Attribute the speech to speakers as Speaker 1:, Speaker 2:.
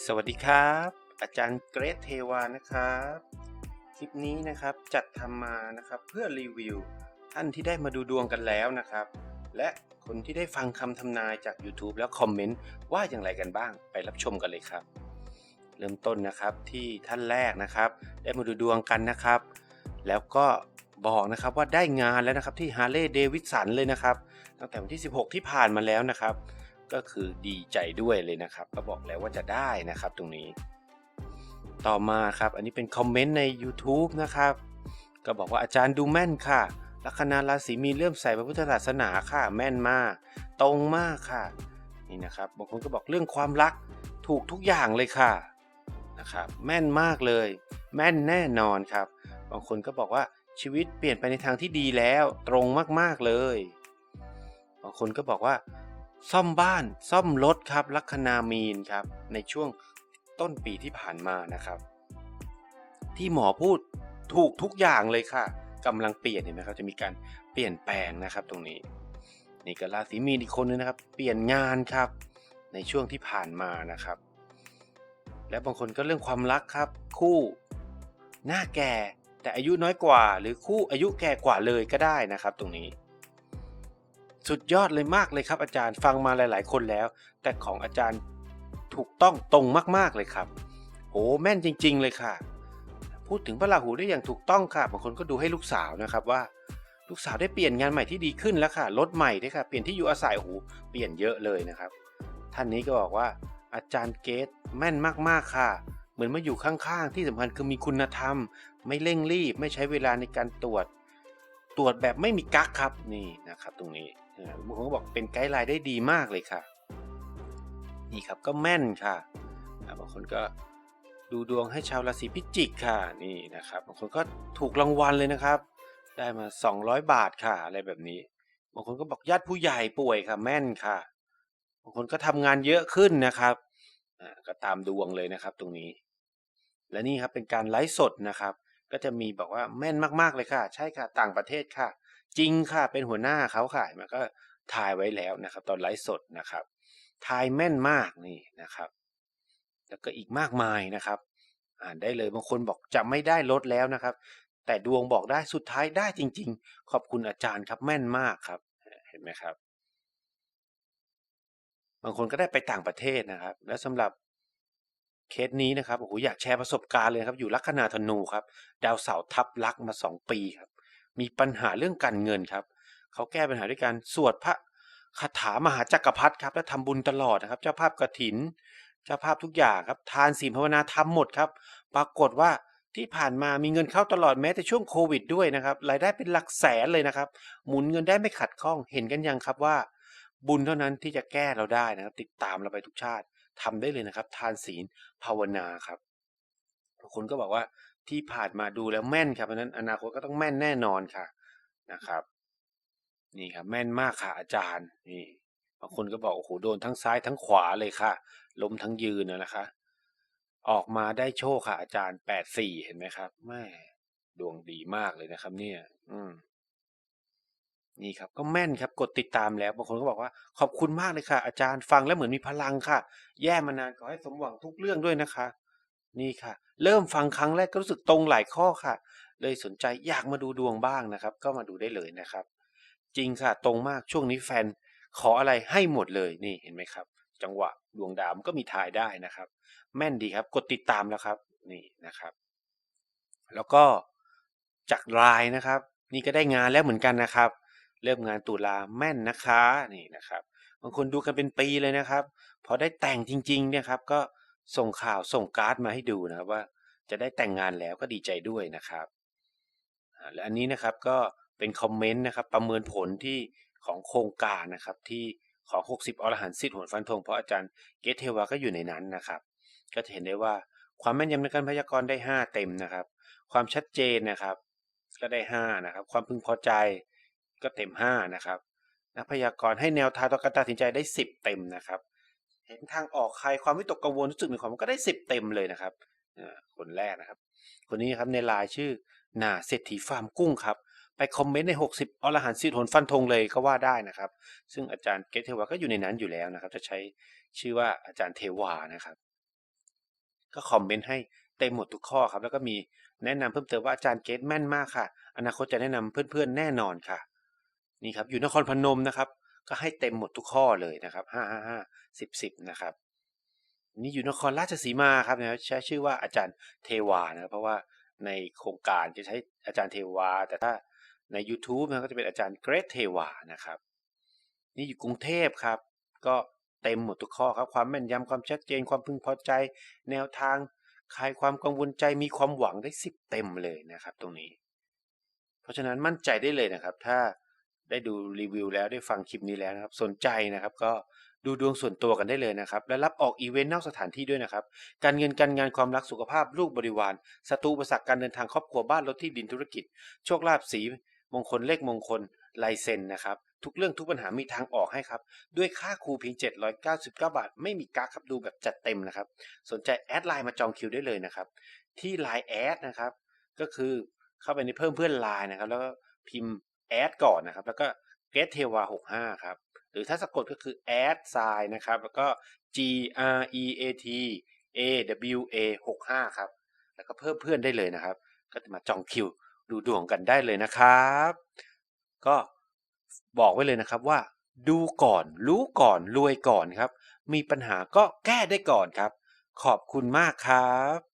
Speaker 1: สวัสดีครับ อาจารย์เกรทเทวานะครับ คลิปนี้นะครับจัดทำมานะครับเพื่อรีวิวท่านที่ได้มาดูดวงกันแล้วนะครับ และคนที่ได้ฟังคำทำนายจาก YouTube แล้วคอมเมนต์ว่าอย่างไรกันบ้างไปรับชมกันเลยครับ เริ่มต้นนะครับที่ท่านแรกนะครับ ได้มาดูดวงกันนะครับ แล้วก็บอกนะครับว่าได้งานแล้วนะครับที่ฮาร์เลย์เดวิดสันเลยนะครับตั้งแต่วันที่ 16 ที่ผ่านมาแล้วนะครับ ก็คือดีใจด้วยเลยนะครับ ก็บอกแล้วว่าจะได้นะครับตรงนี้ ต่อมาครับ อันนี้เป็นคอมเมนต์ใน YouTube นะครับ ก็บอกว่าอาจารย์ดูแม่นค่ะ ลัคนาราศีมีเลื่อมใสพระพุทธศาสนาค่ะ แม่นมาก ตรงมากค่ะ นี่นะครับ บางคนก็บอกเรื่องความรักถูกทุกอย่างเลยค่ะนะครับ แม่นมากเลย แม่นแน่นอนครับ บางคนก็บอกว่าชีวิตเปลี่ยนไปในทางที่ดีแล้ว ตรงมากๆเลย บางคนก็บอกว่า ซ่อมบ้านซ่อมรถครับลัคนามีนครับ ในช่วงต้นปีที่ผ่านมานะครับ ที่หมอพูดถูกทุกอย่างเลยค่ะกำลังเปลี่ยนเห็นไหมครับจะมีการเปลี่ยนแปลงนะครับตรงนี้ นี่ก็ราศีมีนอีกคนนึงนะครับ เปลี่ยนงานครับ ในช่วงที่ผ่านมานะครับ และบางคนก็เรื่องความรักครับ คู่หน้าแก่แต่อายุน้อยกว่า หรือคู่อายุแก่กว่าเลยก็ได้นะครับ ตรงนี้ สุดยอดเลยมากเลยครับ อาจารย์ฟังมาหลาย ๆ คนแล้ว แต่ของอาจารย์ถูกต้องตรงมากๆเลยครับโอ้แม่นจริง ๆ เลยค่ะ พูดถึงพระราหูได้อย่างถูกต้องค่ะบางคนก็ดูให้ลูกสาวนะครับว่า ลูกสาวได้เปลี่ยนงานใหม่ที่ดีขึ้นแล้วค่ะรถใหม่ด้วยค่ะเปลี่ยนที่อยู่อาศัยโอ้โหเปลี่ยนเยอะเลยนะครับ ท่านนี้ก็บอกว่า อาจารย์เกตแม่นมากๆค่ะ เหมือนมาอยู่ข้างๆ ที่สำคัญคือมีคุณธรรม ไม่เร่งรีบ ไม่ใช้เวลาในการตรวจ ตรวจแบบไม่มีกั๊กครับนี่นะครับ ตรงนี้ บางคนก็บอกเป็นไกด์ไลน์ได้ดีมากเลยค่ะ นี่ครับก็แม่นค่ะบางคนก็ดูดวงให้ชาวราศีพิจิกค่ะนี่นะครับบางคนก็ถูกรางวัลเลยนะครับ ได้มา 200 บาทค่ะอะไรแบบนี้บางคนก็บอกญาติผู้ใหญ่ป่วยค่ะ แม่นค่ะบางคนก็ทำงานเยอะขึ้นนะครับก็ตามดวงเลยนะครับตรงนี้ และนี่ครับเป็นการไลฟ์สดนะครับ ก็จะมีบอกว่าแม่นมากๆเลยค่ะ ใช่ค่ะต่างประเทศค่ะ จริงค่ะเป็นหัวหน้าเขาค่ะมันก็ถ่ายไว้แล้วนะครับ ตอนไลฟ์สดนะครับทายแม่นมากนี่นะครับ แล้วก็อีกมากมายนะครับ อ่านได้เลยบางคนบอกจะไม่ได้ลดแล้วนะครับ แต่ดวงบอกได้สุดท้ายได้จริง ๆ ขอบคุณอาจารย์ครับแม่นมากครับ เห็นไหมครับ บางคนก็ได้ไปต่างประเทศนะครับ และสำหรับเคสนี้นะครับโอ้โหอยากแชร์ประสบการณ์เลยครับ อยู่ลัคนาธนูครับ ดาวเสาร์ทับลักมาสองปีครับ มีปัญหาเรื่องการเงินครับ เขาแก้ปัญหาด้วยการสวดพระคาถามหาจักรพรรดิครับและทำบุญตลอดนะครับ เจ้าภาพกระถิน เจ้าภาพทุกอย่างครับ ทานศีลภาวนาทำหมดครับ ปรากฏว่าที่ผ่านมามีเงินเข้าตลอดแม้แต่ช่วงโควิดด้วยนะครับรายได้เป็นหลักแสนเลยนะครับ หมุนเงินได้ไม่ขัดข้องเห็นกันยังครับว่า บุญเท่านั้นที่จะแก้เราได้นะครับ ติดตามเราไปทุกชาติทำได้เลยนะครับ ทานศีลภาวนาครับ คนก็บอกว่าที่ผ่านมาดูแล้วแม่นครับเพราะนั้นอนาคตก็ต้องแม่นแน่นอนค่ะนะครับ นี่ครับแม่นมากค่ะอาจารย์ นี่บางคนก็บอกโอ้โหโดนทั้งซ้ายทั้งขวาเลยค่ะ ล้มทั้งยืนนะนะคะ ออกมาได้โชคค่ะ อาจารย์แปดสี่เห็นไหมครับแม่ดวงดีมากเลยนะครับ เนี่ย อืมนี่ครับก็แม่นครับกดติดตามแล้วบางคนก็บอกว่า ขอบคุณมากเลยค่ะ อาจารย์ฟังแล้วเหมือนมีพลังค่ะ แย่มานานขอให้สมหวังทุกเรื่องด้วยนะคะ นี่ค่ะ เริ่มฟังครั้งแรกก็รู้สึกตรงหลายข้อค่ะ เลยสนใจอยากมาดูดวงบ้างนะครับ ก็มาดูได้เลยนะครับ จริงค่ะ ตรงมากช่วงนี้แฟน ขออะไรให้หมดเลยนี่เห็นไหมครับ จังหวะดวงดาวมันก็มีทายได้นะครับ แม่นดีครับ กดติดตามแล้วครับ นี่นะครับ แล้วก็จากไลน์นะครับ นี่ก็ได้งานแล้วเหมือนกันนะครับ เริ่มงานตุลาแม่นนะคะนี่นะครับบางคนดูกันเป็นปีเลยนะครับ พอได้แต่งจริงๆเนี่ยครับ ก็ ส่งข่าวส่งการ์ดมาให้ดูนะครับว่าจะได้แต่งงานแล้วก็ดีใจด้วยนะครับและอันนี้นะครับก็เป็นคอมเมนต์นะครับประเมินผลที่ของโครงการนะครับที่ของ 60 อรหันต์สิทธิ์หนฟันธงเพราะอาจารย์เกตเทวาก็อยู่ในนั้นนะครับ ก็จะเห็นได้ว่าความแม่นยำในการพยากรณ์ได้ 5 เต็มนะครับ ความชัดเจนนะครับ ก็ได้5นะครับ ความพึงพอใจก็เต็ม 5 นะครับ นักพยากรณ์ให้แนวทางต่อการตัดสินใจได้ 10 เต็มนะครับ เห็นทางออกใครความวิตกกังวลรู้สึกมีความก็ได้10เต็มเลยนะครับคนแรกนะครับ คนนี้ครับในลน์ชื่อนาเศรษฐีฟาร์มกุ้งครับ ไปคอมเมนต์ใน 60อรหันต์สิทธิ์หนฟันธงเลยก็ว่าได้นะครับ ซึ่งอาจารย์เกตเทวาก็อยู่ในนั้นอยู่แล้วนะครับ จะใช้ชื่อว่าอาจารย์เทวานะครับ ก็คอมเมนต์ให้เต็มหมดทุกข้อครับ แล้วก็มีแนะนำเพิ่มเติมว่าอาจารย์เกตแม่นมากค่ะ อนาคตจะแนะนำเพื่อนๆแน่นอนค่ะ นี่ครับอยู่นครพนมนะครับ ก็ให้เต็มหมดทุกข้อเลยนะครับห้าห้าห้าสิบสิบนะครับนี่อยู่นครราชสีมาครับนะใช้ชื่อว่าอาจารย์เทวานะครับเพราะว่าในโครงการจะใช้อาจารย์เทวา แต่ถ้าใน YouTube นะก็จะเป็นอาจารย์เกรทเทวานะครับ นี่อยู่กรุงเทพครับ ก็เต็มหมดทุกข้อครับความแม่นยำความชัดเจนความพึงพอใจ แนวทางคลายความกังวลใจมีความหวังได้สิบเต็มเลยนะครับ ตรงนี้ เพราะฉะนั้นมั่นใจได้เลยนะครับ ถ้า ได้ดูรีวิวแล้วได้ฟังคลิปนี้แล้วนะครับ สนใจนะครับก็ดูดวงส่วนตัวกันได้เลยนะครับ และรับออกอีเวนต์นอกสถานที่ด้วยนะครับ การเงินการงานความรักสุขภาพลูกบริวารศัตรูอุปสรรคการเดินทางครอบครัวบ้านรถที่ดินธุรกิจ โชคลาภสี มงคลเลขมงคลลายเซ็นนะครับ ทุกเรื่องทุกปัญหามีทางออกให้ครับ ด้วยค่าครูเพียง 799 บาท ไม่มีกักครับดูแบบจัดเต็มนะครับ สนใจแอดไลน์มาจองคิวได้เลยนะครับ ที่ Line แอดนะครับ ก็คือเข้าไปในเพิ่มเพื่อนไลน์นะครับ แล้วก็พิมพ์ แอดก่อนนะครับ แล้วก็ g e t t e w a 65 ครับ หรือถ้าสะกดก็คือ add sign นะครับ แล้วก็ g r e a t a w a 65 ครับ แล้วก็เพิ่มเพื่อนได้เลยนะครับ ก็จะมาจองคิวดูดวงกันได้เลยนะครับ ก็บอกไว้เลยนะครับว่า ดูก่อน รู้ก่อน รวยก่อนครับ มีปัญหาก็แก้ได้ก่อนครับ ขอบคุณมากครับ